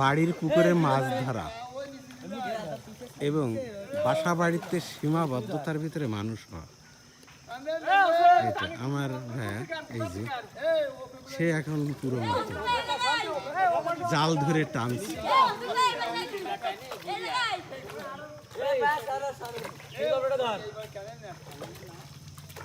বাড়ির পুকুরে মাছ ধরা এবং বাসা বাড়িতে সীমাবদ্ধতার ভিতরে মানুষ হওয়া। আমার ভাইয়া, এই যে, সে এখন পুরো মতো জাল ধরে টানছে।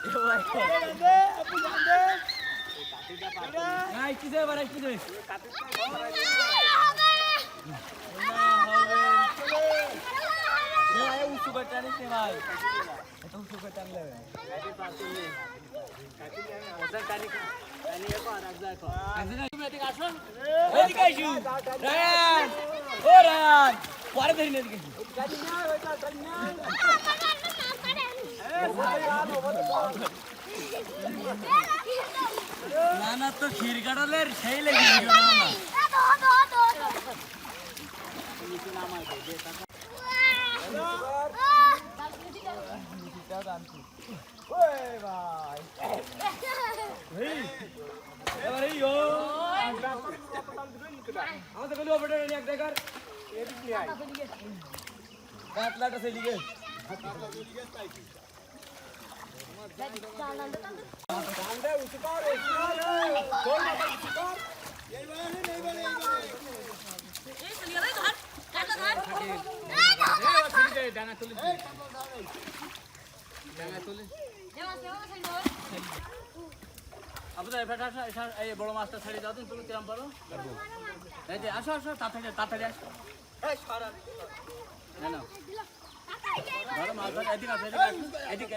আসুন আসুন মেরি দে আসুন ভাই কোন আইডি ভাই। কিরা ওরে টানতি কাট এ চাবি দেরি দে মাছ কানে টানতে টানতে এনে কিন ধরে কিনি এ ভাই নে তুই ভাই কাটলা নাই কি দে বারে কি দে ভাই উঁচু করে টানিস নে ভাই এত উঁচু করে টানলে এদিকে আসু রায়ান ও রায়ান পরে ধরি না এদিকে না না তো ক্ষীর কাটালের সেই লেগে গেল ইয়ো আমাদের বলি নিয়ে এক কাতলাটা সেই এফাটা আসো এসা- এই বড় মাছটা ছাড়ি দাও তুমি কিরম পারো এই যে আসো আসো। তাড়াতাড়ি তাড়াতাড়ি আসো ধরো। মাছ এদিকে এদিকে আসো এদিকে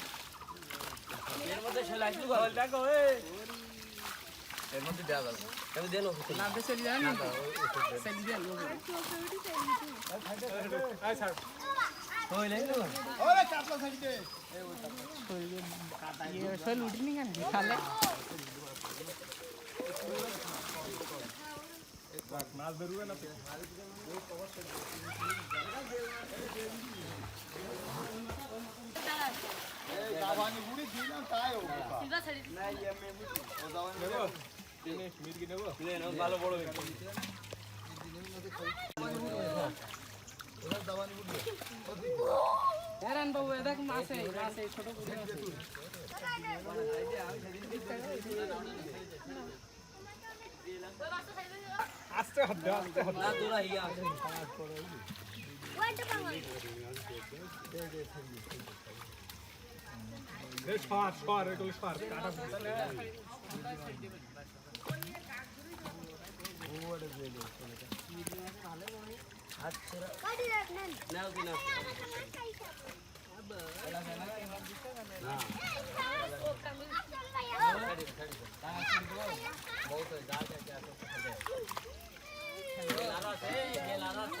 আসো এদিকে আসো এদিকে আসো না না না দিকে কাগজ না? না ধর মাছ আগে ভিডিও দাও এর মধ্যে সেলাই শুরু করো দেখো এই এর মধ্যে দেওয়া যাবে আমি দেন ওকে না দে না চলি দেন হইলে না ভালো বড় হেরান বাবু এ দেখ মাছে মাছে ছোট করে আছে না তোরা ইয়া নাও কি নাও হ্যাঁ এই সাইডে নাও কাজ দেও ছাড়ি দাও একদম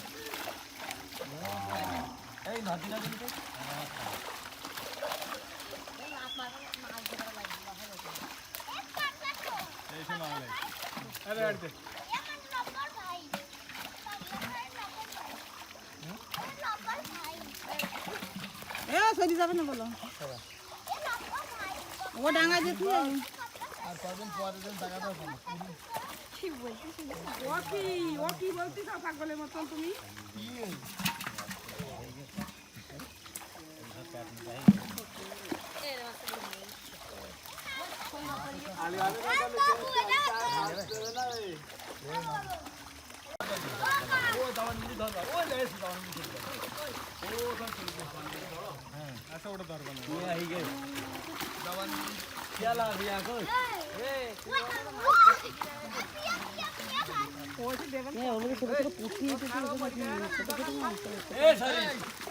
ও সরি যাবে না বলো ও ডাঙ্গা যেতে ও কি ও কি বলতে চাও পাগলের মতন তুমি। কেলা বিয়া কই এ সরি এটা কি নেব না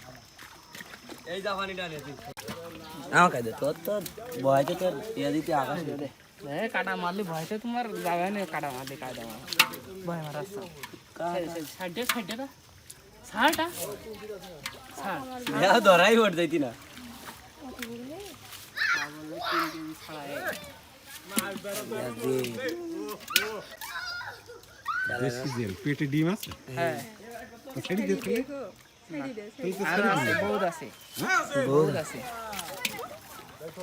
এই জাপানিটা নে তুই। আমাকে দে তোর তোর। ভয়তে তোর ইয়া দিতে আকাশ দে এ কাটা মারলে ভয়তে তোমার যাবে না কাটা মারলে কাটা মার ভয় মার রাস্তা সাইড দে সাইড দে ছাড়টা ইয়া ধরাই ওঠ যাইতি না। পেটে ডিম আছে? হ্যাঁ। বহুত আছে। বহুত আছে।